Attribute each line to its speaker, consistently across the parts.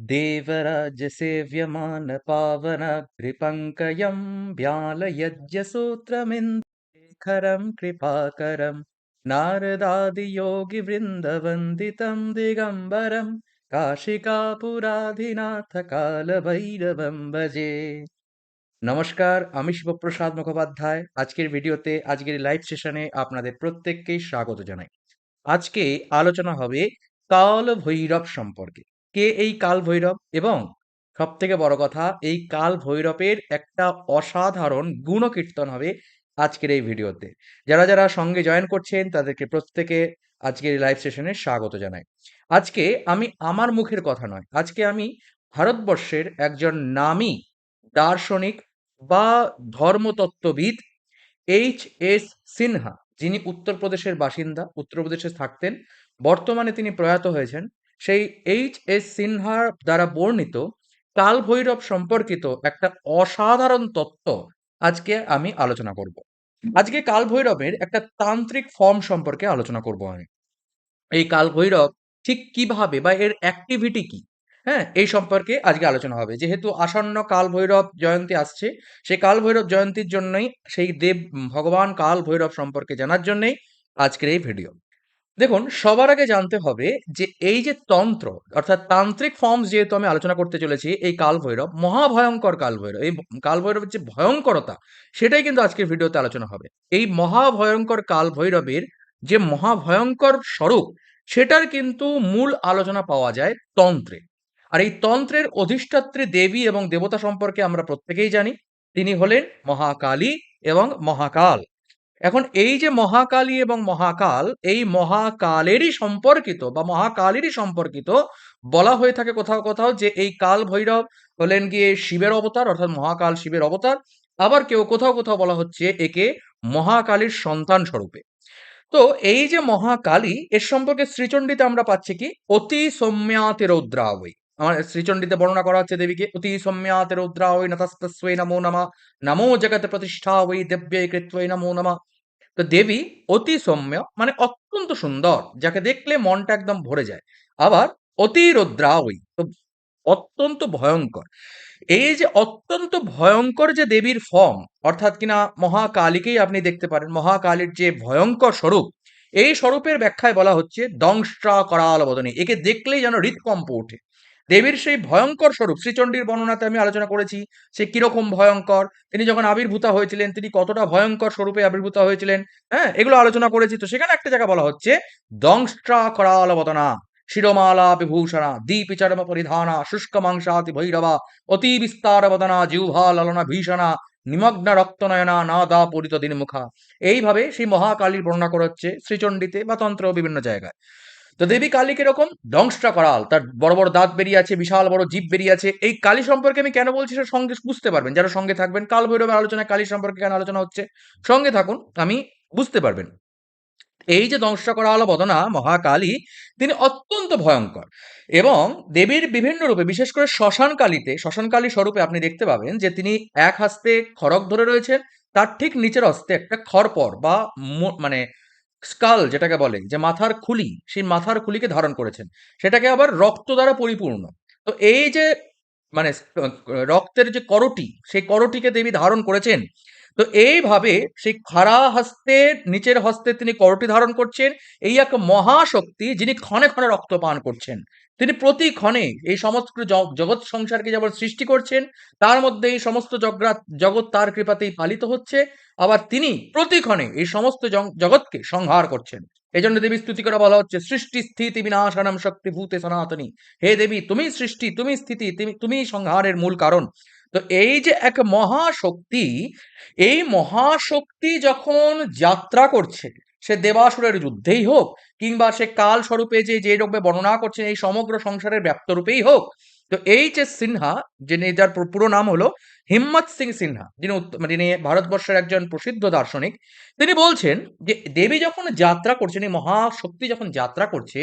Speaker 1: देवराजसेव्यमानपावनकृपङ्कयं व्यालयज्ञसूत्रमिन्दखरं कृपाकरं नारदादियोगिवृन्दवन्दितं दिगम्बरं কাশিকাপুরাধিনাথ কালভৈরবম ভজে নমস্কার আমি শিবপ্রসাদ মুখোপাধ্যায় আজকের ভিডিওতে আজকের লাইভ সেশনে আপনাদের প্রত্যেককেই স্বাগত জানাই আজকে আলোচনা হবে কাল ভৈরব সম্পর্কে কে এই কাল ভৈরব এবং সব থেকে বড় কথা, এই কাল ভৈরবের একটা অসাধারণ গুণকীর্তন হবে আজকের এই ভিডিওতে। যারা যারা সঙ্গে জয়েন করছেন, তাদেরকে প্রত্যেকে আজকের লাইভ সেশনে স্বাগত জানাই। আজকে আমি আমার মুখের কথা নয়, আজকে আমি ভারতবর্ষের একজন নামী দার্শনিক বা ধর্মতত্ত্ববিদ এইচ এস সিনহা, যিনি উত্তরপ্রদেশের বাসিন্দা, উত্তরপ্রদেশে থাকতেন। বর্তমানে তিনি প্রয়াত হয়েছেন সেই এইচ এস সিনহার দ্বারা বর্ণিত কাল ভৈরব সম্পর্কিত একটা অসাধারণ তত্ত্ব আজকে আমি আলোচনা করব। আজকে কাল ভৈরবের একটা তান্ত্রিক ফর্ম সম্পর্কে আলোচনা করব আমি। এই কাল ভৈরব ঠিক কীভাবে বা এর অ্যাক্টিভিটি কি? হ্যাঁ এই সম্পর্কে আজকে আলোচনা হবে। যেহেতু আসন্ন কাল ভৈরব জয়ন্তী আসছে সেই কাল ভৈরব জয়ন্তীর জন্যই সেই দেব, ভগবান কাল ভৈরব সম্পর্কে জানার জন্যই আজকের এই ভিডিও দেখুন, সবার আগে জানতে হবে যে এই যে তন্ত্র, অর্থাৎ তান্ত্রিক ফর্মস যেহেতু আমি আলোচনা করতে চলেছি, এই কাল ভৈরব মহাভয়ঙ্কর কাল ভৈরব এই কাল ভৈরবের যে ভয়ঙ্করতা, সেটাই কিন্তু আজকের ভিডিওতে আলোচনা হবে। এই মহাভয়ঙ্কর কাল ভৈরবের যে মহাভয়ঙ্কর স্বরূপ, সেটার কিন্তু মূল আলোচনা পাওয়া যায় তন্ত্রে। আর এই তন্ত্রের অধিষ্ঠাত্রী দেবী এবং দেবতা সম্পর্কে আমরা প্রত্যেকেই জানি, তিনি হলেন মহাকালী এবং মহাকাল। এখন এই যে মহাকালী এবং মহাকাল, এই মহাকালেরই সম্পর্কিত বা মহাকালেরই সম্পর্কিত বলা হয়ে থাকে কোথাও কোথাও যে এই কাল ভৈরব হলেন গিয়ে শিবের অবতার, অর্থাৎ মহাকাল শিবের অবতার। আবার কেউ কোথাও কোথাও বলা হচ্ছে একে মহাকালীর সন্তান স্বরূপে। তো এই যে মহাকালী, এর সম্পর্কে শ্রীচণ্ডীতে আমরা পাচ্ছি কি? অতি সৌম্যাতে রৌদ্রাবৈ আমার শ্রীচণ্ডীতে বর্ণনা করা হচ্ছে দেবীকে, অতি সৌম্যাতে ওই নতস্তস্বৈ নমো নমা, নমো জগৎ প্রতিষ্ঠা ওই দেব্যৈ কৃত্বৈ নমো নমা। তো দেবী অতি সৌম্য মানে অত্যন্ত সুন্দর, যাকে দেখলে মনটা একদম ভরে যায়। আবার অতি রৌদ্রাবৈ তো অত্যন্ত ভয়ঙ্কর। এই যে অত্যন্ত ভয়ঙ্কর যে দেবীর ফর্ম অর্থাৎ কিনা মহাকালীকেই আপনি দেখতে পারেন, মহাকালীর যে ভয়ঙ্কর স্বরূপ, এই স্বরূপের ব্যাখ্যায় বলা হচ্ছে দংষ্ট্রা করাল বদনী একে দেখলেই যেন হৃদকম্প ওঠে। দেবীর সেই ভয়ঙ্কর স্বরূপ, শ্রীচণ্ডীর বর্ণনাতে আমি আলোচনা করেছি, সে কীরকম ভয়ঙ্কর, তিনি যখন আবির্ভূতা হয়েছিলেন, তিনি কতটা ভয়ঙ্কর স্বরূপে আবির্ভূত হয়েছিলেন হ্যাঁ এগুলো আলোচনা করেছি। তো সেখানে একটা জায়গা বলা হচ্ছে, দংষ্ট্রা করাল বদনা শিরমালা বিভূষণা দীপিচরম পরিধানা, শুষ্ক মাংসাতি ভৈরবা, অতি বিস্তার বদনা, জিহ্বা ললনা ভীষণা, নিমগ্ন রক্তনয়না, নাদা পরিত দিন মুখা এইভাবে সেই মহাকালীর বর্ণনা করা হচ্ছে শ্রীচণ্ডীতে বা তন্ত্র বিভিন্ন জায়গায়। তো দেবী কালী কীরকম দংশটা করাল তার বড় বড় দাঁত বেরিয়ে আছে, বিশাল বড় জীব বেরিয়ে আছে। এই কালী সম্পর্কে আমি কেন বলছি সেটা সঙ্গে বুঝতে পারবেন। যারা সঙ্গে থাকবেন কাল ভৈরবের আলোচনায় কালী সম্পর্কে কেন আলোচনা হচ্ছে, সঙ্গে থাকুন, আমি বুঝতে পারবেন। এই যে ধ্বংস করা হলো বদনা, মহাকালী, তিনি অত্যন্ত ভয়ঙ্কর এবং দেবীর বিভিন্ন রূপে, বিশেষ করে শ্মশান কালীতে, শ্মশান কালী স্বরূপে আপনি দেখতে পাবেন যে তিনি এক হস্তে খড়গ ধরে রয়েছেন। তার ঠিক নিচের হস্তে একটা খড়পর বা মানে স্কাল যেটাকে বলে, যে মাথার খুলি, সেই মাথার খুলিকে ধারণ করেছেন। সেটাকে আবার রক্ত দ্বারা পরিপূর্ণ। তো এই যে মানে রক্তের যে করটি, সেই করটিকে দেবী ধারণ করেছেন। তো এইভাবে সেই খাড়া হস্তে, নিচের হস্তে তিনি করটি ধারণ করছেন। এই এক মহাশক্তি যিনি ক্ষণে ক্ষণে রক্ত পান করছেন। তিনি প্রতি ক্ষণে এই সমস্ত জগৎ সংসারকে যেমন সৃষ্টি করছেন, তার মধ্যে এই সমস্ত জগৎ জগৎ তার কৃপাতেই পালিত হচ্ছে। আবার তিনি প্রতি ক্ষণে এই সমস্ত জগৎকে সংহার করছেন। এই জন্য দেবী স্তুতি করে বলা হচ্ছে, সৃষ্টি স্থিতি বিনাশানম শক্তি ভূতে সনাতনী। হে দেবী, তুমি সৃষ্টি, তুমি স্থিতি, তুমি তুমি সংহারের মূল কারণ। তো এই যে এক মহাশক্তি, এই মহাশক্তি যখন যাত্রা করছে সে দেবাসুরের যুদ্ধেই হোক কিংবা সে কাল স্বরূপে যে যে রূপে বর্ণনা করছেন, এই সমগ্র সংসারের ব্যাপ্ত রূপেই হোক, তো এইচ এস সিনহা, যিনি যার পুরো নাম হলো হিম্মত সিং সিনহা, যিনি যিনি ভারতবর্ষের একজন প্রসিদ্ধ দার্শনিক, তিনি বলছেন যে দেবী যখন যাত্রা করছেন এই মহাশক্তি যখন যাত্রা করছে,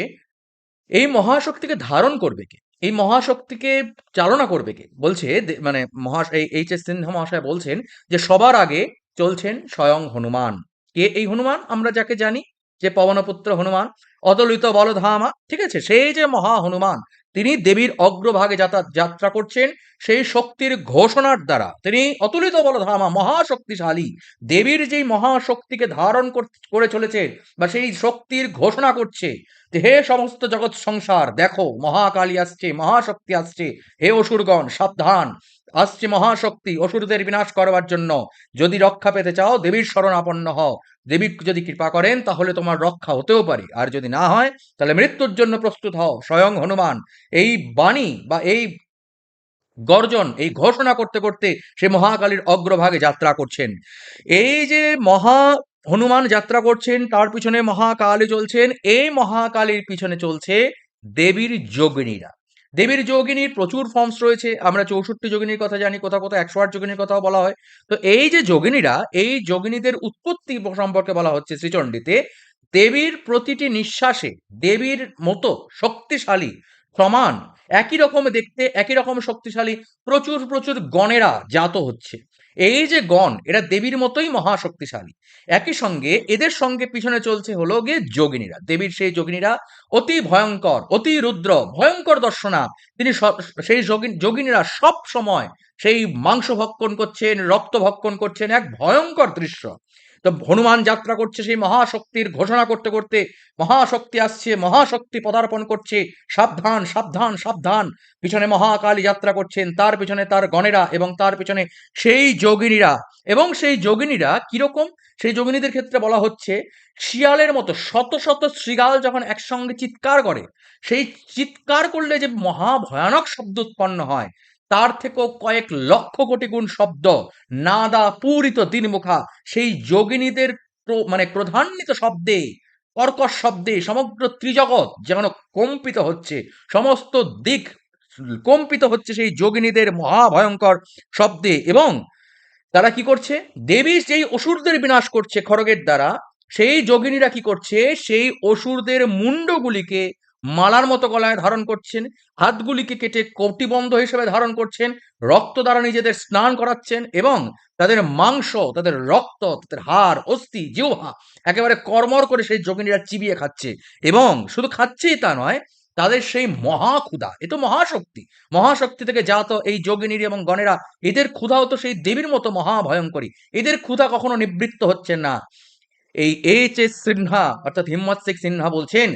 Speaker 1: এই মহাশক্তিকে ধারণ করবে কে? এই মহাশক্তিকে চালনা করবে কে? বলছে মানে মহা এই এইচ এস সিনহা মহাশয় বলছেন যে সবার আগে চলছেন স্বয়ং হনুমান। কে এই হনুমান? আমরা যাকে জানি যে পবনপুত্র হনুমান। অদলিত বলধামা, ঠিক আছে? সেই যে মহা হনুমান, তিনি দেবীর অগ্রভাগে যাতা- যাত্রা করছেন, সেই শক্তির ঘোষণার দ্বারা। তিনি অতুলিত বলধামা, মহাশক্তিশালী। দেবীর যেই মহাশক্তিকে ধারণ কর- চলেছে বা সেই শক্তির ঘোষণা করছে হে সমস্ত জগৎ সংসার, দেখো, মহাকালী আসছে, মহাশক্তি আসছে। হে অসুরগণ, সাবধান। আসছে মহাশক্তি, অসুরদের বিনাশ করবার জন্য। যদি রক্ষা পেতে চাও, দেবীর শরণাপন্ন হও। দেবী যদি কৃপা করেন, তাহলে তোমার রক্ষা হতেও পারে। আর যদি না হয়, তাহলে মৃত্যুর জন্য প্রস্তুত হও, স্বয়ং হনুমান। এই বাণী বা এই গর্জন, এই ঘোষণা করতে করতে সে মহাকালীর অগ্রভাগে যাত্রা করছেন। এই যে মহা হনুমান যাত্রা করছেন, তার পিছনে মহাকালী চলছেন, এই মহাকালীর পিছনে চলছে দেবীর যোগিনীরা। দেবীর যোগিনীর প্রচুর ফর্মস রয়েছে, আমরা চৌষট্টি যোগিনীর কথা জানি, কোথাও কোথাও একশো আট যোগিনীর কথাও বলা হয়। তো এই যে যোগিনীরা, এই যোগিনীদের উৎপত্তি সম্পর্কে বলা হচ্ছে শ্রীচণ্ডীতে, দেবীর প্রতিটি নিঃশ্বাসে, দেবীর মতো শক্তিশালী, সমান, একই রকম দেখতে, একই রকম শক্তিশালী, প্রচুর প্রচুর গণেরা জাত হচ্ছে। এই যে গণ এরা দেবীর মতোই মহাশক্তিশালী। একই সঙ্গে এদের সঙ্গে পিছনে চলছে হলো গিয়ে যোগিনীরা। দেবীর সেই যোগিনীরা অতি ভয়ঙ্কর, অতি রুদ্র, ভয়ঙ্কর দর্শনা। তিনি সেই যোগিন, যোগিনীরা সব সময় সেই মাংস ভক্ষণ করছেন, রক্ত ভক্ষণ করছেন, এক ভয়ঙ্কর দৃশ্য। তো হনুমান যাত্রা করছে, সেই মহাশক্তির ঘোষণা করতে করতে মহাশক্তি আসছে, মহাশক্তি পদার্পণ করছে। সাবধান সাবধান সাবধান। পিছনে মহাকালী যাত্রা করছেন, তার পিছনে তার গণেরা এবং তার পিছনে সেই যোগিনীরা। এবং সেই যোগিনীরা কীরকম? সেই যোগিনীদের ক্ষেত্রে বলা হচ্ছে, শিয়ালের মতো শত শত শৃগাল যখন একসঙ্গে চিৎকার করে, সেই চিৎকার করলে যে মহা ভয়ানক শব্দ উৎপন্ন হয় তার থেকেও কয়েক লক্ষ কোটি গুণ শব্দ নাদা পূরিত দিনমুখা, সেই যোগিনীদের মানে প্রধান্বিত শব্দে, কর্কশ শব্দে সমগ্র ত্রিজগৎ যেন কম্পিত হচ্ছে, সমস্ত দিক কম্পিত হচ্ছে সেই যোগিনীদের মহাভয়ঙ্কর শব্দে এবং তারা কি করছে? দেবী যেই অসুরদের বিনাশ করছে খড়গের দ্বারা, সেই যোগিনীরা কি করছে? সেই অসুরদের মুন্ডগুলিকে মালার মতো গলায় ধারণ করছেন, হাতগুলিকে কেটে কটিবন্ধ হিসেবে ধারণ করছেন, রক্ত দ্বারা নিজেদের স্নান করাচ্ছেন এবং তাদের মাংস, তাদের রক্ত, তাদের হাড়, অস্থি, জিহ্বা একেবারে কর্মর করে সেই যোগিনীরা চিবিয়ে খাচ্ছে এবং শুধু খাচ্ছেই তা নয়, তাদের সেই মহা ক্ষুধা এ তো মহাশক্তি মহাশক্তি থেকে জাত এই যোগিনীর এবং গণেরা, এদের ক্ষুধাও তো সেই দেবীর মতো মহাভয়ঙ্করী, এদের ক্ষুধা কখনো নিবৃত্ত হচ্ছে না। এই এইচ এস সিনহা, অর্থাৎ হিম্মত শেখ সিনহা বলছেন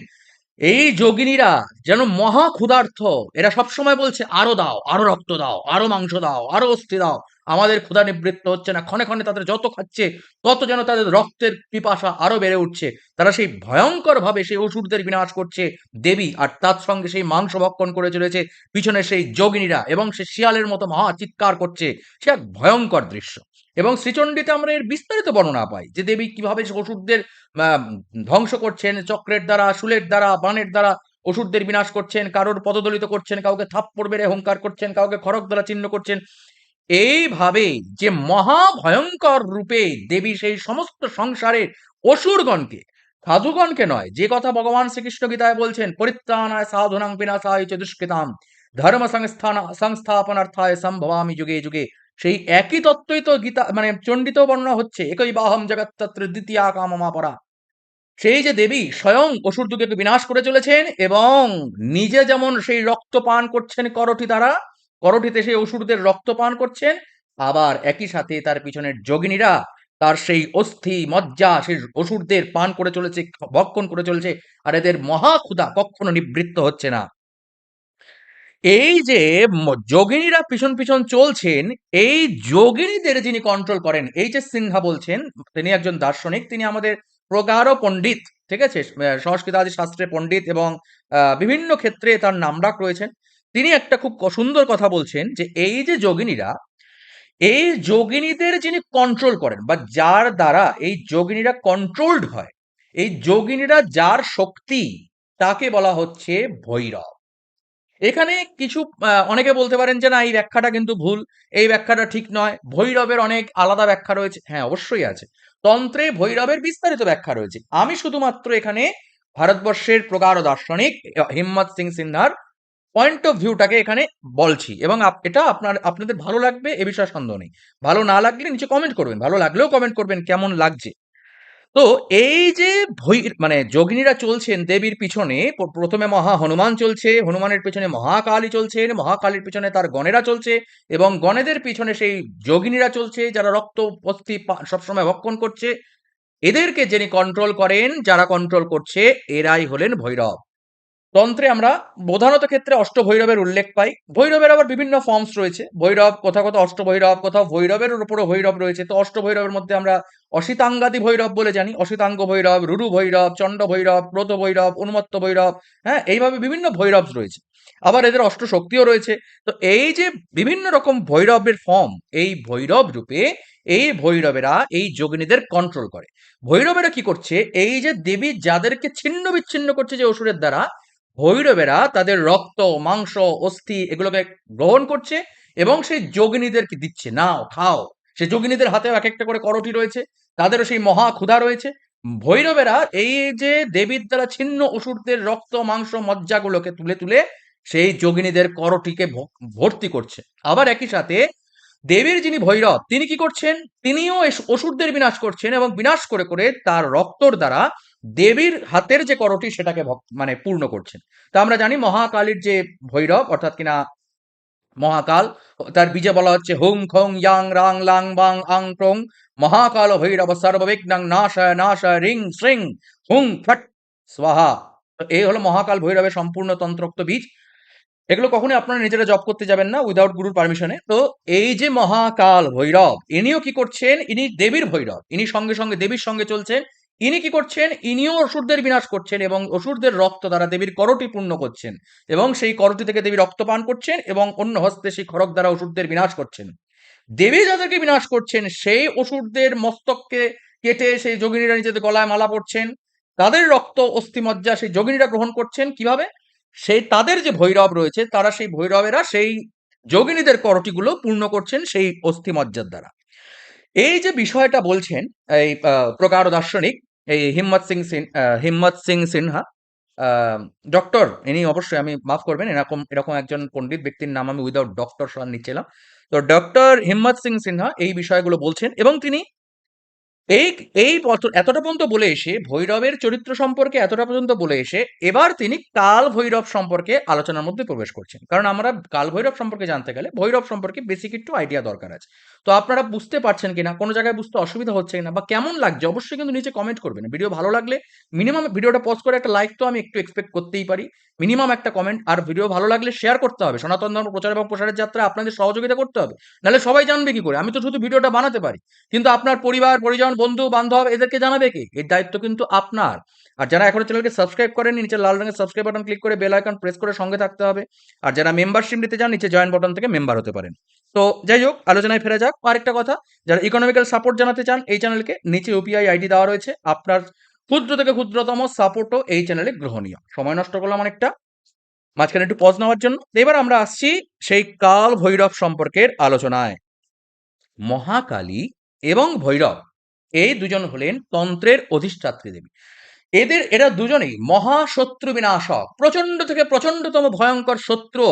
Speaker 1: এই যোগিনীরা যেন মহা ক্ষুধার্থ। এরা সবসময় বলছে, আরও দাও, আরও রক্ত দাও, আরও মাংস দাও, আরও অস্থি দাও। আমাদের ক্ষুধা নিবৃত্ত হচ্ছে না। ক্ষণে ক্ষণে তাদের যত খাচ্ছে, তত যেন তাদের রক্তের পিপাসা আরও বেড়ে উঠছে। তারা সেই ভয়ঙ্কর ভাবে সেই অসুরদের বিনাশ করছে। দেবী আর তার সঙ্গে সেই মাংস ভক্ষণ করে চলেছে। পিছনে সেই যোগিনীরা এবং সে শিয়ালের মতো মহা চিৎকার করছে। সে এক ভয়ঙ্কর দৃশ্য। এবং শ্রীচণ্ডীতে আমরা এর বিস্তারিত বর্ণনা পাই যে দেবী কীভাবে অসুরদের ধ্বংস করছেন, চক্রের দ্বারা, শুলের দ্বারা বাণের দ্বারা অসুরদের বিনাশ করছেন, কারোর পদদলিত করছেন, কাউকে থাপ্পড় মেরে হুঙ্কার করছেন, কাউকে খড়ক দ্বারা চিহ্ন করছেন। এইভাবে যে মহা ভয়ঙ্কর রূপে দেবী সেই সমস্ত সংসারের অসুরগণকে, সাধুগণকে নয়, যে কথা ভগবান শ্রীকৃষ্ণ গীতায় বলছেন, পরিত্রাণায় সাধুনাং বিনাশায় চ দুষ্কৃতাম ধর্ম সংস্থান সংস্থাপনার্থায় সম্ভবামি যুগে যুগে সেই একই তত্ত্বই তো গীতা মানে চণ্ডিতেও বর্ণনা হচ্ছে, একই বাহম জগত্তত্র দ্বিতীয়া কামমাপরা সেই যে দেবী স্বয়ং অসুর যুগকে বিনাশ করে চলেছেন এবং নিজে যেমন সেই রক্ত পান করছেন করটি দ্বারা করটিতে সেই অসুরদের রক্ত পান করছেন, আবার একই সাথে তার পিছনের যোগিনীরা তার সেই অস্থি, মজ্জা, সেই অসুরদের পান করে চলেছে, ভক্ষণ করে চলেছে, আর এদের মহা ক্ষুধা কখনো নিবৃত্ত হচ্ছে না। এই যে যোগিনীরা পিছন পিছন চলছেন, এই যোগিনীদের যিনি কন্ট্রোল করেন এই যে সিনহা বলছেন, তিনি একজন দার্শনিক, তিনি আমাদের প্রগাঢ় পণ্ডিত, ঠিক আছে? সংস্কৃত আদি শাস্ত্রে পণ্ডিত এবং বিভিন্ন ক্ষেত্রে তার নাম ডাক রয়েছেন। তিনি একটা খুব সুন্দর কথা বলছেন যে, এই যে যোগিনীরা, এই যোগিনীদের যিনি কন্ট্রোল করেন বা যার দ্বারা এই যোগিনীরা কন্ট্রোলড হয়, এই যোগিনীরা যার শক্তি, তাকে বলা হচ্ছে ভৈরব। এখানে কিছু অনেকে বলতে পারেন যে না, এই ব্যাখ্যাটা কিন্তু ভুল, এই ব্যাখ্যাটা ঠিক নয়। ভৈরবের অনেক আলাদা ব্যাখ্যা রয়েছে। হ্যাঁ অবশ্যই আছে। তন্ত্রে ভৈরবের বিস্তারিত ব্যাখ্যা রয়েছে। আমি শুধুমাত্র এখানে ভারতবর্ষের প্রগাঢ় দার্শনিক, হিম্মত সিং সিনহার পয়েন্ট অফ ভিউটাকে এখানে বলছি এবং এটা আপনার, আপনাদের ভালো লাগবে, এ বিষয়ে সন্দেহ নেই। ভালো না লাগলে নিচে কমেন্ট করবেন। ভালো লাগলেও কমেন্ট করবেন, কেমন লাগছে। তো এই যে মানে যোগিনীরা চলছেন দেবীর পিছনে প্রথমে মহা হনুমান চলছে, হনুমানের পিছনে মহাকালী চলছেন, মহাকালীর পিছনে তার গণেরা চলছে এবং গণেদের পিছনে সেই যোগিনীরা চলছে যারা রক্ত অস্থি সবসময় ভক্ষণ করছে। এদেরকে যিনি কন্ট্রোল করেন, যারা কন্ট্রোল করছে, এরাই হলেন ভৈরব। তন্ত্রে আমরা প্রধানত ক্ষেত্রে অষ্টভৈরবের উল্লেখ পাই। ভৈরবের আবার বিভিন্ন ফর্মস রয়েছে। ভৈরব কোথাও কোথাও অষ্টভৈরব, কোথাও ভৈরবের উপরও ভৈরব রয়েছে। তো অষ্টভৈরবের মধ্যে আমরা অসিতাঙ্গাদি ভৈরব বলে জানি। অসিতাঙ্গ ভৈরব, রুরু ভৈরব, চণ্ড ভৈরব, ক্রোধ ভৈরব, উন্মত্ত ভৈরব হ্যাঁ এইভাবে বিভিন্ন ভৈরব রয়েছে। আবার এদের অষ্ট শক্তিও রয়েছে। তো এই যে বিভিন্ন রকম ভৈরবের ফর্ম এই ভৈরব রূপে এই ভৈরবেরা, এই যোগিনীদের কন্ট্রোল করে। ভৈরবেরা কি করছে? এই যে দেবী যাদেরকে ছিন্ন বিচ্ছিন্ন করছে যে অসুরের দ্বারা ভৈরবেরা তাদের রক্ত, মাংস, অস্থি এগুলোকে গ্রহণ করছে এবং সেই যোগিনীদেরকে দিচ্ছে, নাও, খাও। সেই যোগিনীদের হাতেও এক একটা করে করটি রয়েছে, তাদেরও সেই মহা ক্ষুধা রয়েছে। ভৈরবেরা এই যে দেবীর দ্বারা ছিন্ন অসুরদের রক্ত, মাংস, মজ্জাগুলোকে তুলে তুলে সেই যোগিনীদের করটিকে ভর্তি করছে। আবার একই সাথে দেবীর যিনি ভৈরব, তিনি কি করছেন? তিনিও অসুরদের বিনাশ করছেন এবং বিনাশ করে করে তার রক্তর দ্বারা দেবীর হাতের যে করটি সেটাকে মানে পূর্ণ করছেন। তা আমরা জানি মহাকালীর যে ভৈরব, অর্থাৎ কিনা মহাকাল, তার বীজে বলা হচ্ছে হুং খং ইয়াং রাং লাং বাং আং ক্রং মহাকাল ভৈরব সর্ববিঘ্নাং নাশায় নাশায় রিং শ্রিং, হুং ফট, স্বাহা। এই হলো মহাকাল ভৈরবের সম্পূর্ণ তন্ত্রোক্ত বীজ। এগুলো কখনোই আপনারা নিজেরা জব করতে যাবেন না উইদাউট গুরুর পারমিশনে তো এই যে মহাকাল ভৈরব, ইনিও কি করছেন? ইনি দেবীর ভৈরব। ইনি সঙ্গে সঙ্গে দেবীর সঙ্গে চলছেন। ইনি কি করছেন? ইনিও অসুরদের বিনাশ করছেন এবং অসুরদের রক্ত দ্বারা দেবীর করটি পূর্ণ করছেন এবং সেই করটি থেকে দেবী রক্ত পান করছেন এবং অন্য হস্তে সেই খড়ক দ্বারা অসুরদের বিনাশ করছেন। দেবী যাদেরকে বিনাশ করছেন, সেই অসুরদের মস্তককে কেটে সেই যোগিনীরা নিজেদের গলায় মালা পড়ছেন তাদের রক্ত, অস্থিমজ্জা সেই যোগিনীরা গ্রহণ করছেন কীভাবে? সেই তাদের যে ভৈরব রয়েছে, তারা সেই ভৈরবেরা সেই যোগিনীদের করটিগুলো পূর্ণ করছেন সেই অস্থিমজ্জার দ্বারা। এই যে বিষয়টা বলছেন, এই প্রকার দার্শনিক এই হিম্মত সিং সিন হিম্মত সিং সিনহা ডক্টর ইনি অবশ্যই আমি মাফ করবেন, এরকম এরকম একজন পণ্ডিত ব্যক্তির নাম আমি উইদাউট ডক্টর সহ নিচ্ছিলাম। তো ডক্টর হিম্মত সিং সিনহা এই বিষয়গুলো বলছেন এবং তিনি এই এই এতটা পর্যন্ত বলে এসে, ভৈরবের চরিত্র সম্পর্কে এতটা পর্যন্ত বলে এসে, এবার তিনি কাল ভৈরব সম্পর্কে আলোচনার মধ্যে প্রবেশ করছেন। কারণ আমরা কাল ভৈরব সম্পর্কে জানতে গেলে, ভৈরব সম্পর্কে বেসিক একটু আইডিয়া দরকার আছে। তো আপনারা বুঝতে পারছেন কিনা, কোনো জায়গায় বুঝতে অসুবিধা হচ্ছে কিনা, বা কেমন লাগছে, অবশ্যই কিন্তু নিচে কমেন্ট করবেন। ভিডিও ভালো লাগলে মিনিমাম ভিডিওটা পজ করে একটা লাইক তো আমি একটু এক্সপেক্ট করতেই পারি। মিনিমাম একটা কমেন্ট আর ভিডিও ভালো লাগলে শেয়ার করতে হবে। সনাতন ধর্ম, প্রচার এবং প্রসারের যাত্রা আপনাদের সহযোগিতা করতে হবে। নাহলে সবাই জানবে কি করে? আমি তো শুধু ভিডিওটা বানাতে পারি। কিন্তু আপনার পরিবার, পরিজন, বন্ধু, বান্ধব এদেরকে জানাবে কি? এর দায়িত্ব কিন্তু আপনার। আর যারা এখনও চ্যানেলকে সাবস্ক্রাইব করেন নিচে লাল রঙের সাবস্ক্রাইব বাটন ক্লিক করে বেল আইকন প্রেস করে সঙ্গে থাকতে হবে। আর যারা মেম্বারশিপ নিতে চান, নিচে জয়েন বাটন থেকে মেম্বার হতে পারেন। তো যাই হোক, আলোচনায় ফেরা যাক। আরেকটা কথা, যারা ইকোনমিক্যাল সাপোর্ট জানাতে চান, এই চ্যানেলকে নিচে ইউপিআই আইডি দেওয়া রয়েছে। আপনার ক্ষুদ্র থেকে ক্ষুদ্রতম সাপোর্টও এই চ্যানেলে গ্রহণীয়। সময় নষ্ট করলাম অনেকটা। মাঝখানে একটু পজ নেওয়ার জন্য। এবার আমরা আসছি সেই কাল ভৈরব সম্পর্কের আলোচনায়। মহাকালী এবং ভৈরব, এই দুজন হলেন তন্ত্রের অধিষ্ঠাত্রী দেবী। এদের, এরা দুজনেই মহাশত্রু বিনাশক। প্রচণ্ড থেকে প্রচন্ডতম ভয়ঙ্কর শত্রু।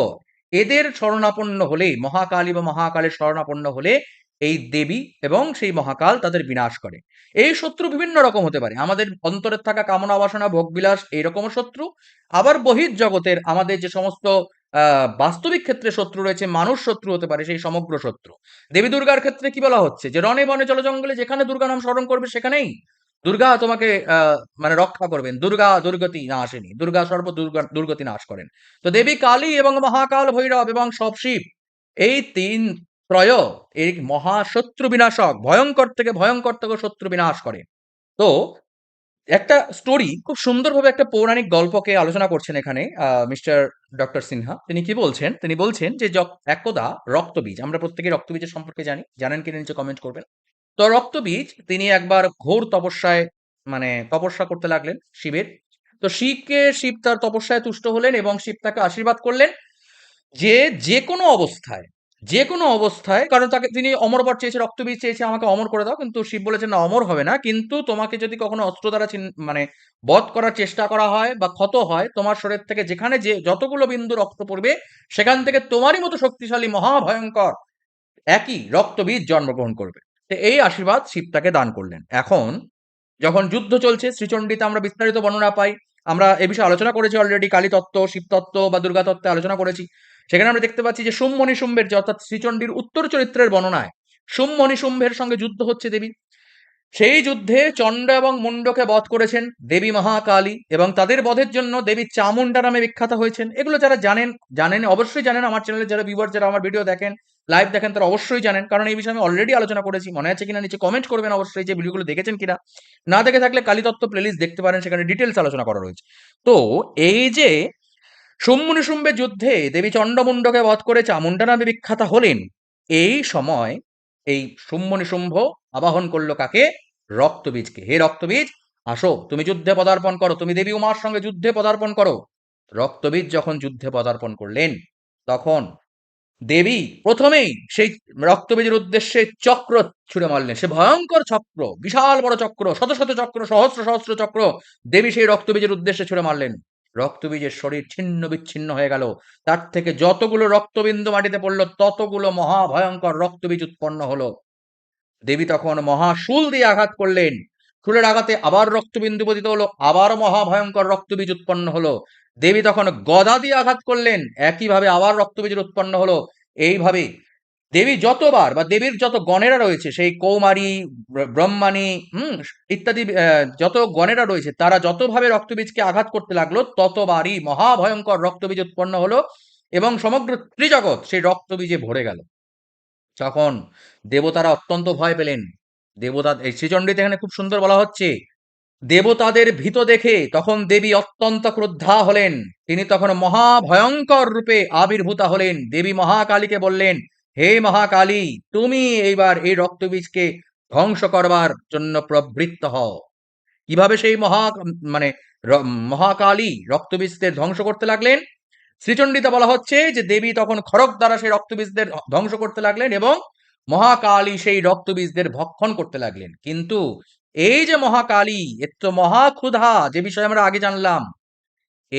Speaker 1: এদের শরণাপন্ন হলেই, মহাকালী বা মহাকালের শরণাপন্ন হলে এই দেবী এবং সেই মহাকাল তাদের বিনাশ করে। এই শত্রু বিভিন্ন রকম হতে পারে। আমাদের অন্তরের থাকা কামনা, বাসনা, ভোগবিলাস এইরকম শত্রু। আবার বহির জগতের আমাদের যে সমস্ত বাস্তবিক ক্ষেত্রে শত্রু রয়েছে, মানুষ শত্রু হতে পারে সেই সমগ্র শত্রু। দেবী দুর্গার ক্ষেত্রে কি বলা হচ্ছে? যে রণে বনে জল জঙ্গলে যেখানে দুর্গা নাম স্মরণ করবে সেখানেই দুর্গা তোমাকে মানে রক্ষা করবেন। দুর্গা দুর্গতি না আসেনি দুর্গা সর্ব দুর্গা, দুর্গতি নাশ করেন। তো দেবী কালী এবং মহাকাল, ভৈরব এবং সব শিব এই তিন ত্রয় এই মহাশত্রু বিনাশক, ভয়ঙ্কর থেকে ভয়ঙ্কর থেকে শত্রু বিনাশ করে। তো, একটা স্টোরি খুব সুন্দরভাবে একটা পৌরাণিক গল্পকে আলোচনা করছেন এখানে মিস্টার ডক্টর সিনহা। তিনি কি বলছেন? তিনি বলছেন যে একদা রক্তবীজ, আমরা প্রত্যেকে রক্তবীজের সম্পর্কে জানি, জানেন কিনা নিচে কমেন্ট করবেন? তো রক্তবীজ, তিনি একবার ঘোর তপস্যায় মানে তপস্যা করতে লাগলেন শিবের। তো শিবকে, শিব তার তপস্যায় তুষ্ট হলেন এবং শিব তাকে আশীর্বাদ করলেন যে যে কোনো অবস্থায় যে কোনো অবস্থায়, কারণ তাকে, তিনি অমর বর চেয়েছে রক্তবীজ চেয়েছে, আমাকে অমর করে দাও, কিন্তু শিব বলেছেন না, অমর হবে না। কিন্তু তোমাকে যদি কখনো অস্ত্র দ্বারা মানে বধ করার চেষ্টা করা হয় বা ক্ষত হয়, তোমার শরীর থেকে যেখানে যে যতগুলো বিন্দু রক্ত পড়বে, সেখান থেকে তোমারই মতো শক্তিশালী, মহাভয়ঙ্কর, একই রক্তবীজ জন্মগ্রহণ করবে। তো এই আশীর্বাদ শিব তাকে দান করলেন। এখন, যখন যুদ্ধ চলছে, শ্রীচণ্ডীতে আমরা বিস্তারিত বর্ণনা পাই। আমরা এ বিষয়ে আলোচনা করেছি অলরেডি কালী তত্ত্ব শিব তত্ত্ব বা দুর্গা তত্ত্বে আলোচনা করেছি। সেখানে আমরা দেখতে পাচ্ছি যে সুমমণি শুম্ভের যে অর্থাৎ শ্রীচণ্ডীর উত্তর চরিত্রের বর্ণনায় সুমমণি শুম্ভের সঙ্গে যুদ্ধ হচ্ছে দেবী। সেই যুদ্ধে চণ্ড এবং মুন্ডকে বধ করেছেন দেবী মহাকালী এবং তাদের বধের জন্য দেবী চামুন্ডা নামে বিখ্যাত হয়েছেন। এগুলো যারা জানেন জানেন, অবশ্যই জানেন। আমার চ্যানেলে যারা ভিউয়ার যারা আমার ভিডিও দেখেন লাইভ দেখেন, তারা অবশ্যই জানেন। কারণ এই বিষয়ে আমি অলরেডি আলোচনা করেছি। মনে আছে কিনা? নিচে কমেন্ট করবেন অবশ্যই যে ভিডিওগুলো দেখেছেন কিনা। না দেখে থাকলে কালীতত্ত্ব প্লেলিস্ট দেখতে পারেন। সেখানে ডিটেলস আলোচনা করা রয়েছে। তো এই যে সুম্মুনি শুম্বের যুদ্ধে দেবী চণ্ডমুণ্ডকে বধ করে চামুন্ডা নামে বিখ্যাত হলেন। এই সময় এই সুম্মনি শুম্ভ আবাহন করল কাকে? রক্তবীজকে। হে রক্তবীজ, আসো, তুমি যুদ্ধে পদার্পণ করো, তুমি দেবী উমার সঙ্গে যুদ্ধে পদার্পণ করো। রক্তবীজ যখন যুদ্ধে পদার্পণ করলেন, তখন দেবী প্রথমেই সেই রক্তবীজের উদ্দেশ্যে চক্র ছুড়ে মারলেন। সে ভয়ঙ্কর চক্র, বিশাল বড় চক্র, শত শত চক্র, সহস্র সহস্র চক্র দেবী সেই রক্তবীজের উদ্দেশ্যে ছুড়ে মারলেন। রক্তবীজের শরীর ছিন্ন বিচ্ছিন্ন হয়ে গেল। তার থেকে যতগুলো রক্তবিন্দু মাটিতে পড়ল, ততগুলো মহাভয়ঙ্কর রক্তবীজ উৎপন্ন হলো। দেবী তখন মহাশুল দিয়ে আঘাত করলেন। শুলের আঘাতে আবার রক্তবিন্দু পতিত হলো, আবার মহা ভয়ঙ্কর রক্তবীজ উৎপন্ন হলো। দেবী তখন গদা দিয়ে আঘাত করলেন, একইভাবে আবার রক্তবীজের উৎপন্ন হলো। এইভাবে দেবী যতবার বা দেবীর যত গণেরা রয়েছে, সেই কৌমারী, ব্র- ব্রহ্মাণী, হুম, ইত্যাদি যত গণেরা রয়েছে, তারা যতভাবে রক্তবীজকে আঘাত করতে লাগল, ততবারই মহাভয়ঙ্কর রক্তবীজ উৎপন্ন হলো এবং সমগ্র ত্রিজগৎ সেই রক্তবীজে ভরে গেল। তখন দেবতারা অত্যন্ত ভয় পেলেন, দেবতা, এই শ্রীচণ্ডীতে এখানে খুব সুন্দর বলা হচ্ছে, দেবতাদের ভীত দেখে তখন দেবী অত্যন্ত ক্রুদ্ধা হলেন। তিনি তখন মহাভয়ঙ্কর রূপে আবির্ভূতা হলেন। দেবী মহাকালীকে বললেন হে মহাকালী, তুমি এইবার এই রক্তবীজকে ধ্বংস করবার জন্য প্রবৃত্ত হও। কীভাবে সেই মহা মানে মহাকালী রক্তবীজদের ধ্বংস করতে লাগলেন? শ্রীচণ্ডীতে বলা হচ্ছে যে দেবী তখন খড়গ দ্বারা সেই রক্তবীজদের ধ্বংস করতে লাগলেন এবং মহাকালী সেই রক্তবীজদের ভক্ষণ করতে লাগলেন। কিন্তু এই যে মহাকালী এর তো মহাক্ষুধা যে বিষয়ে আমরা আগে জানলাম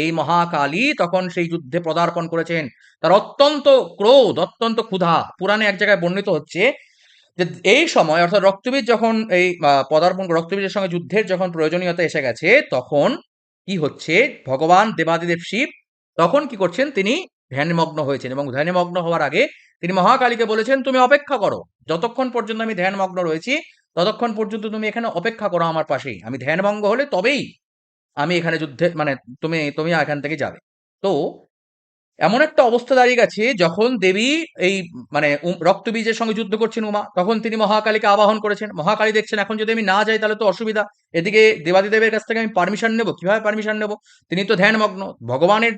Speaker 1: এই মহাকালী তখন সেই যুদ্ধে পদার্পণ করেছেন। তার অত্যন্ত ক্রোধ, অত্যন্ত ক্ষুধা পুরাণে এক জায়গায় বর্ণিত হচ্ছে যে এই সময়, অর্থাৎ রক্তবীজ যখন এই পদার্পণ, রক্তবীজের সঙ্গে যুদ্ধের যখন প্রয়োজনীয়তা এসে গেছে, তখন কি হচ্ছে? ভগবান দেবাদিদেব শিব তখন কি করছেন? তিনি ধ্যানমগ্ন হয়েছেন এবং ধ্যানমগ্ন হওয়ার আগে তিনি মহাকালীকে বলেছেন, তুমি অপেক্ষা করো। যতক্ষণ পর্যন্ত আমি ধ্যানমগ্ন রয়েছি, ততক্ষণ পর্যন্ত তুমি এখানে অপেক্ষা করো আমার পাশেই। আমি ধ্যানভঙ্গ হলে তবেই আমি এখানে যুদ্ধে মানে তুমি তুমি এখান থেকে যাবে। তো এমন একটা অবস্থা দাঁড়িয়ে গেছে, যখন দেবী এই মানে রক্তবীজের সঙ্গে যুদ্ধ করছেন উমা, তখন তিনি মহাকালীকে আবাহন করেছেন। মহাকালী দেখছেন, এখন যদি আমি না যাই তাহলে তো অসুবিধা। এদিকে দেবাদিদেবের কাছ থেকে আমি পারমিশন নেব, কীভাবে পারমিশন নেব? তিনি তো ধ্যানমগ্ন। ভগবানের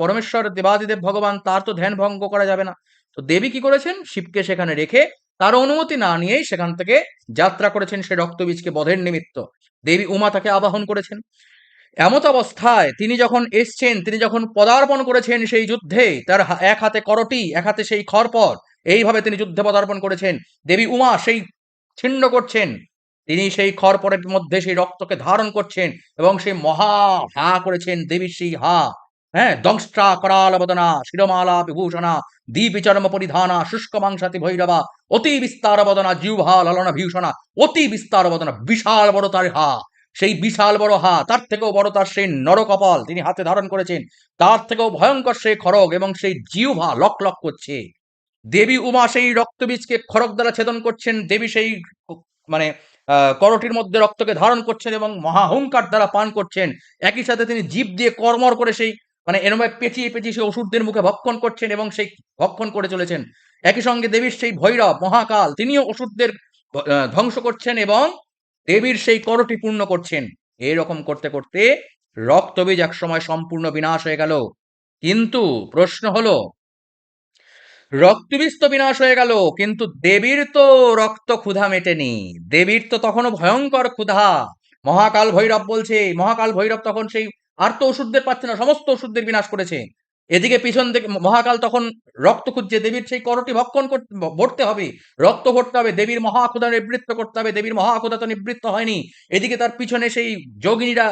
Speaker 1: পরমেশ্বর, দেবাদিদেব ভগবান, তার তো ধ্যান ভঙ্গ করা যাবে না। তো দেবী কি করেছেন? শিবকে সেখানে রেখে তার অনুমতি না নিয়েই সেখান থেকে যাত্রা করেছেন সে রক্তবীজকে বধের নিমিত্ত। দেবী উমা তাকে আবাহন করেছেন। এমত অবস্থায় তিনি যখন এসছেন, তিনি যখন পদার্পণ করেছেন সেই যুদ্ধে, তার এক হাতে করটি, এক হাতে সেই খরপর এইভাবে তিনি যুদ্ধে পদার্পণ করেছেন। দেবী উমা সেই ছিন্ন করছেন। তিনি সেই খরপরের মধ্যে সেই রক্তকে ধারণ করছেন এবং সেই মহা হা করেছেন দেবীর সেই হা। হ্যাঁ দংষ্ট্রা করাল বদনা শিরমালা, বিভূষণা দীপিচরম পরিধানা, শুষ্ক মাংসাতি ভৈরবা, অতি বিস্তার বদনা জিহ্বা ললনা ভীষণা অতি বিস্তার বদনা বিশাল বড় তার হা। সেই বিশাল বড় হা তার থেকেও বড় তার সেই নরকপাল তিনি হাতে ধারণ করেছেন, তার থেকেও ভয়ঙ্কর সেই খড়গ এবং সেই জিহ্বা লক লক করছে। দেবী উমা সেই রক্তবীজকে খড়গ দ্বারা ছেদন করছেন, দেবী সেই মানে করটির মধ্যে রক্তকে ধারণ করছেন এবং মহাহংকার দ্বারা পান করছেন। একই সাথে তিনি জীব দিয়ে কর্মর করে সেই মানে এরমভাবে পেঁচিয়ে পেঁচিয়ে সেই ওষুধদের মুখে ভক্ষণ করছেন এবং সেই ভক্ষণ করে চলেছেন। একই সঙ্গে দেবীর সেই ভৈরব, মহাকাল, তিনিও ওষুধদের ধ্বংস করছেন এবং দেবীর সেই করটি পূর্ণ করছেন। এরকম করতে করতে রক্তবীজ এক সময় সম্পূর্ণ বিনাশ হয়ে গেল। কিন্তু প্রশ্ন হলো রক্তবীজ তো বিনাশ হয়ে গেল, কিন্তু দেবীর তো রক্ত ক্ষুধা মেটেনি। দেবীর তো তখনও ভয়ঙ্কর ক্ষুধা। মহাকাল ভৈরব বলছে, মহাকাল ভৈরব তখন সেই আর তো ওষুধদের পাচ্ছে না, সমস্ত ওষুধদের বিনাশ করেছে। এদিকে পিছন থেকে মহাকাল তখন রক্ত খুঁজছে, দেবীর সেই করটি ভক্ষণ ভরতে হবে। রক্ত ভরতে হবে, দেবীর মহাক্ষুধা নিবৃত্ত করতে হবে, দেবীর মহাক্ষুধা তো নিবৃত্ত হয়নি। এদিকে তার পিছনে সেই যোগিনীরা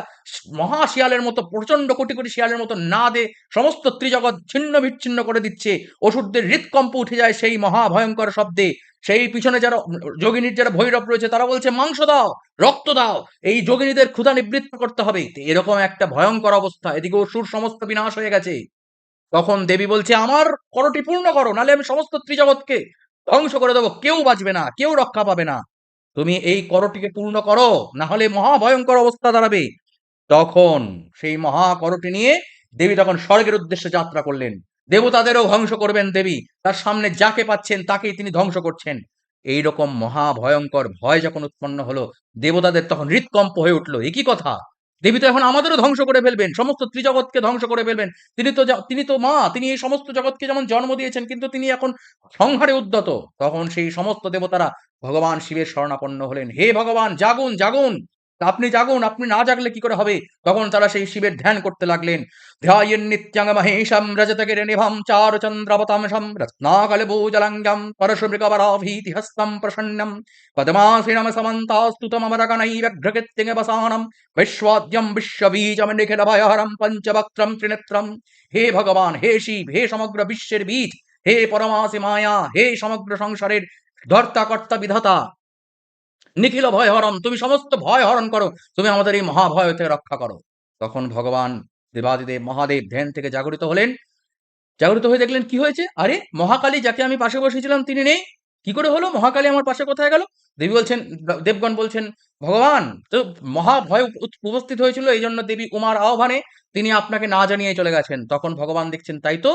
Speaker 1: মহা শিয়ালের মতো প্রচণ্ড কোটি কোটি শিয়ালের মতো না দে, সমস্ত ত্রিজগৎ ছিন্ন বিচ্ছিন্ন করে দিচ্ছে। ওষুধদের হৃদকম্প উঠে যায় সেই মহা ভয়ঙ্কর শব্দে। সেই পিছনে যারা যোগিনীর যারা ভৈরব রয়েছে, তারা বলছে, মাংস দাও, রক্ত দাও, এই যোগিনীদের ক্ষুধা নিবৃত্ত করতে হবে। এরকম একটা ভয়ঙ্কর অবস্থা। এদিকে অসুর সমস্ত বিনাশ হয়ে গেছে। তখন দেবী বলছে, আমার করটি পূর্ণ করো নালে আমি সমস্ত ত্রিজগৎকে ধ্বংস করে দেবো। কেউ বাঁচবে না, কেউ রক্ষা পাবে না। তুমি এই করটিকে পূর্ণ করো না হলে মহা ভয়ঙ্কর অবস্থা দাঁড়াবে। তখন সেই মহা করটি নিয়ে দেবী তখন স্বর্গের উদ্দেশ্যে যাত্রা করলেন। দেবতাদেরও ধ্বংস করবেন দেবী। তার সামনে যাকে পাচ্ছেন, তাকেই তিনি ধ্বংস করছেন। এই রকম মহা ভয়ঙ্কর ভয় যখন উৎপন্ন হলো, দেবতাদের তখন হৃৎকম্প হয়ে উঠল। একই কথা? দেবী তো এখন আমাদেরও ধ্বংস করে ফেলবেন, সমস্ত ত্রিজগৎকে ধ্বংস করে ফেলবেন। তিনি তো তিনি তো মা, তিনি এই সমস্ত জগৎকে যেমন জন্ম দিয়েছেন, কিন্তু তিনি এখন সংহারে উদ্যত। তখন সেই সমস্ত দেবতারা ভগবান শিবের শরণাপন্ন হলেন। হে ভগবান, জাগুন জাগুন! আপনি জাগুন, আপনি না জাগলে কি করে হবে? তখন তারা সেই শিবের ধ্যান করতে লাগলেন। ধ্যায়েন নিত্যাঙ্গ মহেশম রজতগিরি নিভম চার চন্দ্রবতামশম রত্নাকলে ভূজলঙ্গম পরশুমৃগবরাভীতি হস্তম প্রসন্নম পদমাসিনম সমন্তাস্তুতমরগণৈরঘ্রকৃত্যঙ্গ বসানম বিশ্বদ্যম বিশ্ববীজম নিখিল ভয়হরম পঞ্চবক্ত্রম ত্রিনেত্রম হে ভগবান, হে শিব, হে সমগ্র বিশ্বের বীজ, হে পরমাসি মায়া, হে সমগ্র সংসারের ধর্তা কর্তা বিধাতা নিখিল ভয় হরণ, তুমি সমস্ত ভয় হরণ করো, তুমি আমাদের এই মহাভয় থেকে রক্ষা করো। তখন ভগবান দেবাদিদেব মহাদেব ধ্যান থেকে জাগরিত হলেন। জাগরিত হয়ে দেখলেন, কি হয়েছে? আরে, মহাকালী যাকে আমি পাশে বসেছিলাম, তিনি নেই। কি করে হলো? মহাকালী আমার পাশে কোথায় গেল? দেবী বলছেন, দেবগণ বলছেন, ভগবান, তো মহাভয় উপস্থিত হয়েছিল এই জন্য দেবী উমার আহ্বানে তিনি আপনাকে না জানিয়ে চলে গেছেন। তখন ভগবান দেখছেন, তাই তো?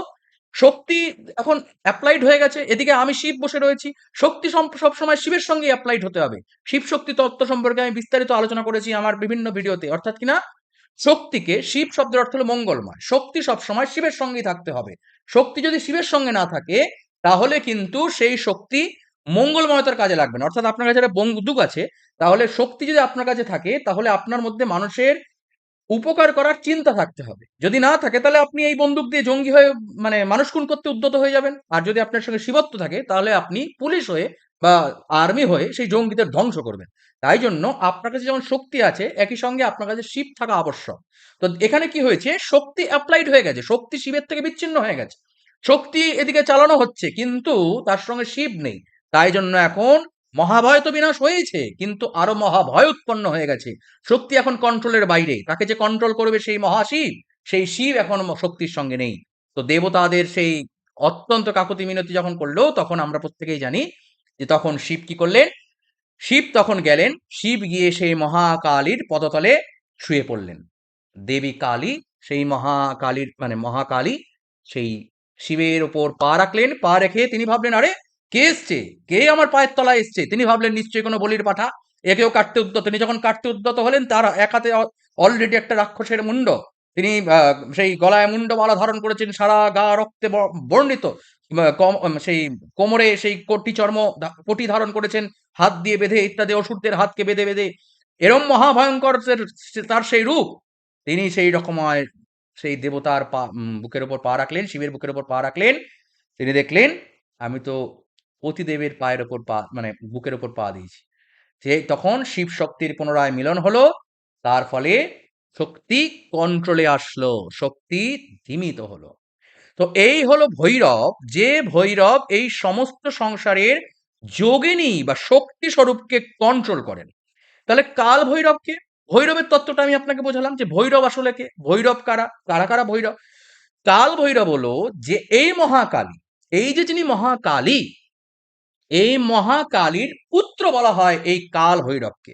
Speaker 1: শক্তি এখন অ্যাপ্লাইড হয়ে গেছে। এদিকে আমি শিব বসে রয়েছি। শক্তি সম- সবসময় শিবের সঙ্গে অ্যাপ্লাইড হতে হবে। শিব শক্তি তত্ত্ব সম্পর্কে আমি বিস্তারিত আলোচনা করেছি আমার বিভিন্ন ভিডিওতে। অর্থাৎ কিনা শক্তিকে শিব শব্দের অর্থ হলো মঙ্গলময়। শক্তি সবসময় শিবের সঙ্গেই থাকতে হবে। শক্তি যদি শিবের সঙ্গে না থাকে, তাহলে কিন্তু সেই শক্তি মঙ্গলময়তার কাজে লাগবে না। অর্থাৎ আপনার কাছে একটা বন্দুক আছে, তাহলে শক্তি যদি আপনার কাছে থাকে, তাহলে আপনার মধ্যে মানুষের উপকার করার চিন্তা থাকতে হবে। যদি না থাকে, তাহলে আপনি এই বন্দুক দিয়ে জঙ্গি হয়ে মানে মানুষ খুন করতে উদ্যত হয়ে যাবেন। আর যদি আপনার সঙ্গে শিবত্ব থাকে, তাহলে আপনি পুলিশ হয়ে বা আর্মি হয়ে সেই জঙ্গিদের ধ্বংস করবেন। তাই জন্য আপনার কাছে যেমন শক্তি আছে, একই সঙ্গে আপনার কাছে শিব থাকা আবশ্যক। তো এখানে কি হয়েছে? শক্তি অ্যাপ্লাইড হয়ে গেছে। শক্তি শিবের থেকে বিচ্ছিন্ন হয়ে গেছে। শক্তি এদিকে চালানো হচ্ছে, কিন্তু তার সঙ্গে শিব নেই। তাই জন্য এখন মহাভয় তো বিনাশ হয়েছে, কিন্তু আরও মহাভয় উৎপন্ন হয়ে গেছে। শক্তি এখন কন্ট্রোলের বাইরে। তাকে যে কন্ট্রোল করবে সেই মহাশিব, সেই শিব এখন শক্তির সঙ্গে নেই। তো দেবতাদের সেই অত্যন্ত কাকুতি মিনতি যখন করল, তখন আমরা প্রত্যেকেই জানি যে তখন শিব কি করলেন? শিব তখন গেলেন, শিব গিয়ে সেই মহাকালীর পদতলে শুয়ে পড়লেন। দেবী কালী সেই মহাকালীর মানে মহাকালী সেই শিবের ওপর পা রাখলেন, পা রেখে তিনি ভাবলেন, আরে কে এসছে? কে আমার পায়ের তলায় এসছে? তিনি ভাবলেন, নিশ্চয়ই কোনো বলির পাঠা। একেও কাটতে উদ্যত। তিনি যখন কাটতে উদ্যত হলেন, তার এক হাতে অলরেডি একটা রাক্ষসের মুন্ড। তিনি সেই গলায় মুন্ডমালা ধারণ করেছেন, সারা গা রক্তে বর্ণিত। সেই কোমরে সেই কোটি চর্ম পটি ধারণ করেছেন, হাত দিয়ে বেঁধে ইত্যাদি অসুরদের হাতকে বেঁধে বেঁধে। এরম মহাভয়ঙ্কর তার সেই রূপ, তিনি সেই রকময় সেই দেবতার পা বুকের ওপর পা রাখলেন, শিবের বুকের ওপর পা রাখলেন। তিনি দেখলেন, আমি তো পতিদেবের পায়ের ওপর পা মানে বুকের ওপর পা দিয়েছি। যে তখন শিব শক্তির পুনরায় মিলন হলো, তার ফলে শক্তি কন্ট্রোলে আসলো, শক্তি ধীমিত হলো। তো এই হলো ভৈরব, যে ভৈরব এই সমস্ত সংসারের যোগিনী বা শক্তি স্বরূপকে কন্ট্রোল করেন। তাহলে কাল ভৈরবকে, ভৈরবের তত্ত্বটা আমি আপনাকে বোঝালাম যে ভৈরব আসলে কে? ভৈরব কারা? কারা কারা ভৈরব? কাল ভৈরব হলো যে এই মহাকালী, এই যে যিনি মহাকালী এই মহাকালীর পুত্র বলা হয় এই কাল ভৈরবকে।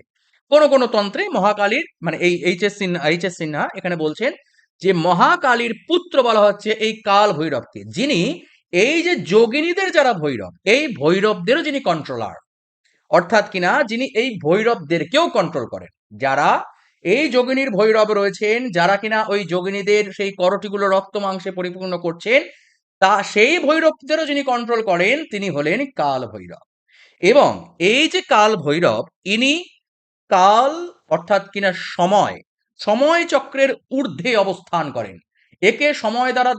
Speaker 1: কোন কোন তন্ত্রে মহাকালীর মানে এই H S Sinha H S Sinha এখানে বলছেন যে মহাকালীর পুত্র বলা হচ্ছে এই কাল ভৈরবকে, যিনি এই যে যোগিনীদের যারা ভৈরব, এই ভৈরবদেরও যিনি কন্ট্রোলার অর্থাৎ কিনা যিনি এই ভৈরবদেরকেও কন্ট্রোল করেন। যারা এই যোগিনীর ভৈরব রয়েছেন, যারা কিনা ওই যোগিনীদের সেই করটিগুলো রক্ত মাংসে পরিপূর্ণ করছেন তা সেই ভৈরবদেরও যিনি কন্ট্রোল করেন, তিনি হলেন কাল ভৈরব এবং এই যে কাল ভৈরব ইনি কাল অর্থাৎ কিনা সময় সময় চক্রের ঊর্ধ্বে অবস্থান করেন। একে সময় দ্বারা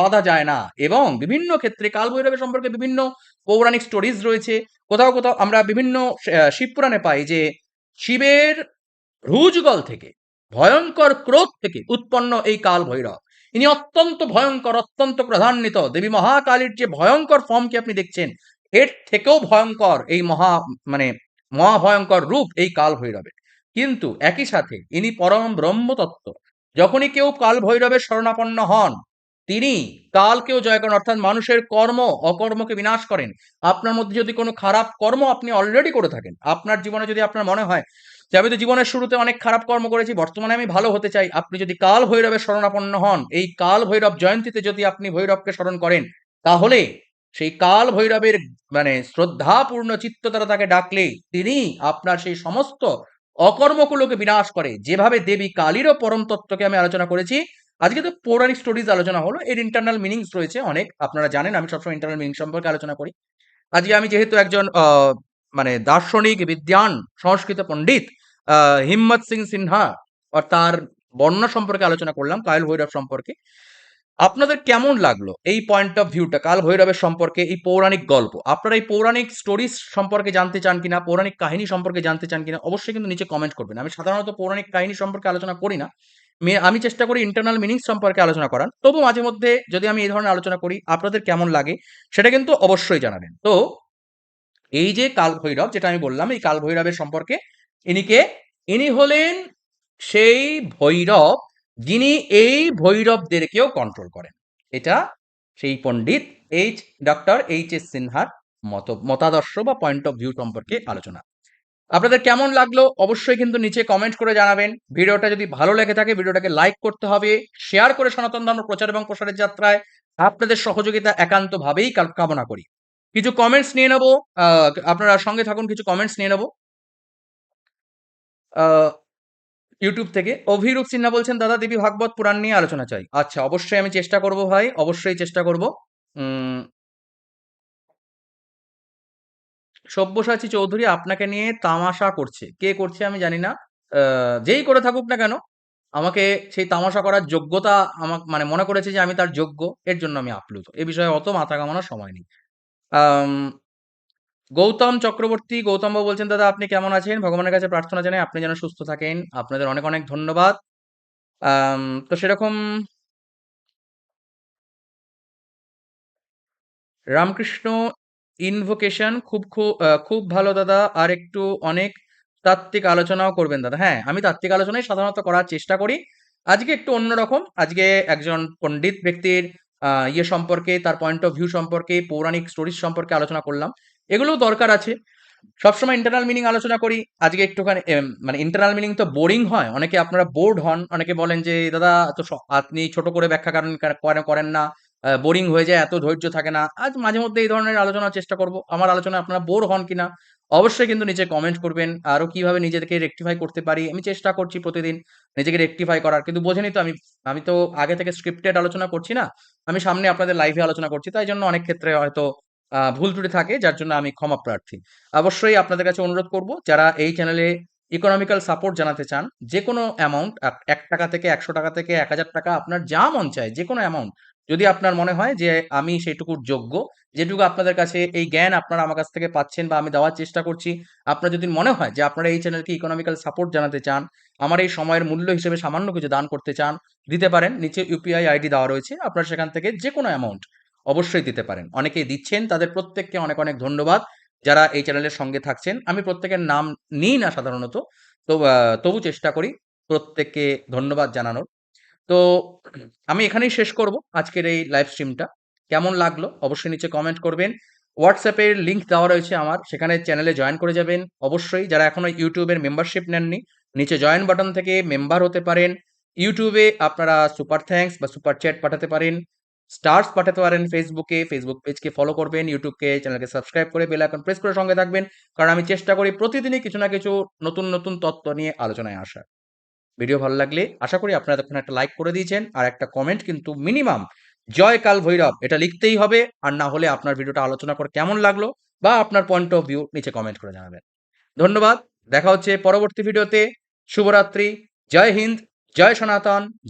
Speaker 1: বাঁধা যায় না এবং বিভিন্ন ক্ষেত্রে কাল ভৈরবের সম্পর্কে বিভিন্ন পৌরাণিক স্টোরিজ রয়েছে। কোথাও কোথাও আমরা বিভিন্ন শিবপুরাণে পাই যে শিবের রুজগল থেকে, ভয়ঙ্কর ক্রোধ থেকে উৎপন্ন এই কাল ভৈরব ইনি অত্যন্ত ভয়ঙ্কর, অত্যন্ত প্রাধান্বিত দেবী মহাকালীর যে ভয়ঙ্কর ফর্মকে আপনি দেখছেন, এর থেকেও ভয়ঙ্কর এই মহা মানে মহাভয়ঙ্কর রূপ এই কাল ভৈরবের। কিন্তু একই সাথে ইনি পরম ব্রহ্মতত্ত্ব। যখনই কেউ কাল ভৈরবের শরণাপন্ন হন, তিনি কালকেও জয় করেন, অর্থাৎ মানুষের কর্ম, অকর্মকে বিনাশ করেন। আপনার মধ্যে যদি কোনো খারাপ কর্ম আপনি অলরেডি করে থাকেন, আপনার জীবনে যদি আপনার মনে হয় যে আমি তো জীবনের শুরুতে অনেক খারাপ কর্ম করেছি, বর্তমানে আমি ভালো হতে চাই। আপনি যদি কাল ভৈরবের শরণাপন্ন হন, এই কাল ভৈরব জয়ন্তীতে যদি আপনি ভৈরবকে স্মরণ করেন, তাহলে সেই কাল ভৈরবের মানে শ্রদ্ধাপূর্ণ চিত্ত দ্বারা তাকে ডাকলে তিনি আপনার সেই সমস্ত অকর্মগুলোকে বিনাশ করে। যেভাবে দেবী কালীরও পরম তত্ত্বকে আমি আলোচনা করেছি, আজকে তো পৌরাণিক স্টোরিজ আলোচনা হলো, এর ইন্টারনাল মিনিংস রয়েছে অনেক, আপনারা জানেন, আমি সবসময় ইন্টারনাল মিনিং সম্পর্কে আলোচনা করি। আজকে আমি যেহেতু একজন মানে দার্শনিক বিদ্যান সংস্কৃত পণ্ডিত হিম্মত সিং সিনহা, আর তার বর্ণনা সম্পর্কে আলোচনা করলাম কায়ল ভৈরব সম্পর্কে। আপনাদের কেমন লাগল এই পয়েন্ট অফ ভিউটা কাল ভৈরবের সম্পর্কে এই পৌরাণিক গল্প। আপনারা এই পৌরাণিক স্টোরিজ সম্পর্কে জানতে চান কিনা, পৌরাণিক কাহিনী সম্পর্কে জানতে চান কিনা, অবশ্যই কিন্তু নিচে কমেন্ট করবেন। আমি সাধারণত পৌরাণিক কাহিনী সম্পর্কে আলোচনা করি না। আমি চেষ্টা করি ইন্টারনাল মিনিং সম্পর্কে আলোচনা করার। তবু মাঝে মধ্যে যদি আমি এই ধরনের আলোচনা করি, আপনাদের কেমন লাগে সেটা কিন্তু অবশ্যই জানাবেন। তো, এই যে কাল ভৈরব, যেটা আমি বললাম, এই কাল ভৈরবের সম্পর্কে ইনিকে ইনি হলেন সেই ভৈরব যিনি এই ভৈরবদেরকেও কন্ট্রোল করেন। এটা সেই পণ্ডিত এইচ ডক্টর এইচ এস সিনহার মত, মতাদর্শ বা পয়েন্ট অফ ভিউ সম্পর্কে আলোচনা। আপনাদের কেমন লাগল? অবশ্যই কিন্তু নিচে কমেন্ট করে জানাবেন। ভিডিওটা যদি ভালো লেগে থাকে, ভিডিওটাকে লাইক করতে হবে শেয়ার করে সনাতন ধর্ম প্রচার এবং প্রসারের যাত্রায় আপনাদের সহযোগিতা একান্তভাবেই কামনা করি। কিছু কমেন্টস নিয়ে নেব আপনারা সঙ্গে থাকুন, কিছু কমেন্টস নিয়ে নেব। ইউটিউব থেকে অভিরূপ সিনহা বলছেন, দাদা দেবী ভাগবত পুরাণ নিয়ে আলোচনা চাই। আচ্ছা অবশ্যই আমি চেষ্টা করব ভাই, অবশ্যই চেষ্টা করব। সব্যসাচী চৌধুরী আপনাকে নিয়ে তামাশা করছে। কে করছে আমি জানি না। যেই করে থাকুক না কেন, আমাকে সেই তামাশা করার যোগ্যতা আমাকে মানে মনে করেছে যে আমি তার যোগ্য, এর জন্য আমি আপ্লুত। এ বিষয়ে অত মাথা কামানোর সময় নেই। গৌতম চক্রবর্তী, গৌতম বাবু বলছেন, দাদা, আপনি কেমন আছেন? ভগবানের কাছে প্রার্থনা জানাই আপনি যেন সুস্থ থাকেন। আপনাদের অনেক অনেক ধন্যবাদ। তো সেরকম রামকৃষ্ণ ইনভোকেশন খুব খুব খুব ভালো, দাদা। আর একটু অনেক তাত্ত্বিক আলোচনাও করবেন, দাদা। হ্যাঁ আমি তাত্ত্বিক আলোচনাই সাধারণত করার চেষ্টা করি। আজকে একটু অন্যরকম। আজকে একজন পণ্ডিত ব্যক্তির ইয়ে সম্পর্কে, তার পয়েন্ট অফ ভিউ সম্পর্কে, পৌরাণিক স্টোরিজ সম্পর্কে আলোচনা করলাম। এগুলোও দরকার আছে। সবসময় ইন্টারনাল মিনিং আলোচনা করি। আজকে একটুখানি মানে ইন্টারনাল মিনিং তো বোরিং হয়। অনেকে আপনারা বোর্ড হন। অনেকে বলেন যে, দাদা তো আপনি ছোট করে ব্যাখ্যা করেন করেন না? বোরিং হয়ে যায়, এত ধৈর্য থাকে না। আজ মাঝে মধ্যে এই ধরনের আলোচনার চেষ্টা করব। আমার আলোচনা আপনারা বোর হন কিনা, অবশ্যই কিন্তু নিচে কমেন্ট করবেন। আরও কীভাবে নিজেকে রেকটিফাই করতে পারি, আমি চেষ্টা করছি প্রতিদিন নিজেকে রেকটিফাই করার। কিন্তু বোঝেনি তো, আমি আমি তো আগে থেকে স্ক্রিপ্টেড আলোচনা করছি না। আমি সামনে আপনাদের লাইভে আলোচনা করছি। তাই জন্য অনেক ক্ষেত্রে হয়তো ভুল ত্রুটি থাকে, যার জন্য আমি ক্ষমা প্রার্থী। অবশ্যই আপনাদের কাছে অনুরোধ করব, যারা এই চ্যানেলে ইকোনমিক্যাল সাপোর্ট জানাতে চান যে কোনো অ্যামাউন্ট এক টাকা থেকে একশো টাকা থেকে এক হাজার টাকা, আপনার যা মন চায় যে কোনো অ্যামাউন্ট যদি আপনার মনে হয় যে আমি সেইটুকুর যোগ্য, যেটুকু আপনাদের কাছে এই জ্ঞান আপনারা আমার কাছ থেকে পাচ্ছেন বা আমি দেওয়ার চেষ্টা করছি, আপনার যদি মনে হয় যে আপনারা এই চ্যানেলকে ইকোনমিক্যাল সাপোর্ট জানাতে চান, আমার এই সময়ের মূল্য হিসেবে সামান্য কিছু দান করতে চান, দিতে পারেন, নিচে ইউপিআই আইডি দেওয়া রয়েছে, আপনার সেখান থেকে যে কোনো অ্যামাউন্ট অবশ্যই দিতে পারেন। অনেকেই দিচ্ছেন, তাদের প্রত্যেককে অনেক অনেক ধন্যবাদ যারা এই চ্যানেলের সঙ্গে থাকছেন। আমি প্রত্যেকের নাম নিই না সাধারণত, তো তবু চেষ্টা করি প্রত্যেককে ধন্যবাদ জানানোর। তো, আমি এখানেই শেষ করব আজকের এই লাইভ স্ট্রিমটা কেমন লাগল অবশ্যই নিচে কমেন্ট করবেন। হোয়াটসঅ্যাপের লিঙ্ক দেওয়া রয়েছে আমার, সেখানে চ্যানেলে জয়েন করে যাবেন। অবশ্যই যারা এখনও ইউটিউবের মেম্বারশিপ নেননি, নিচে জয়েন বাটন থেকে মেম্বার হতে পারেন। ইউটিউবে আপনারা সুপার থ্যাঙ্কস বা সুপার চ্যাট পাঠাতে পারেন। স্টার্স পাঠাতে পারেন ফেসবুকে ফেসবুক পেজকে ফলো করবেন ইউটিউবকে চ্যানেলকে সাবস্ক্রাইব করে বেল আইকন প্রেস করে সঙ্গে থাকবেন। কারণ আমি চেষ্টা করি প্রতিদিনই কিছু না কিছু নতুন নতুন তত্ত্ব নিয়ে আলোচনায় আসার। ভিডিও ভালো লাগলে আশা করি আপনারা তখন একটা লাইক করে দিয়েছেন আর একটা কমেন্ট কিন্তু মিনিমাম জয় কাল ভৈরব, এটা লিখতেই হবে। আর না হলে আপনার ভিডিওটা আলোচনা করে কেমন লাগল বা আপনার পয়েন্ট অফ ভিউ নিচে কমেন্ট করে জানাবেন। ধন্যবাদ, দেখা হচ্ছে পরবর্তী ভিডিওতে শুভরাত্রি, জয় হিন্দ, জয় সনাতন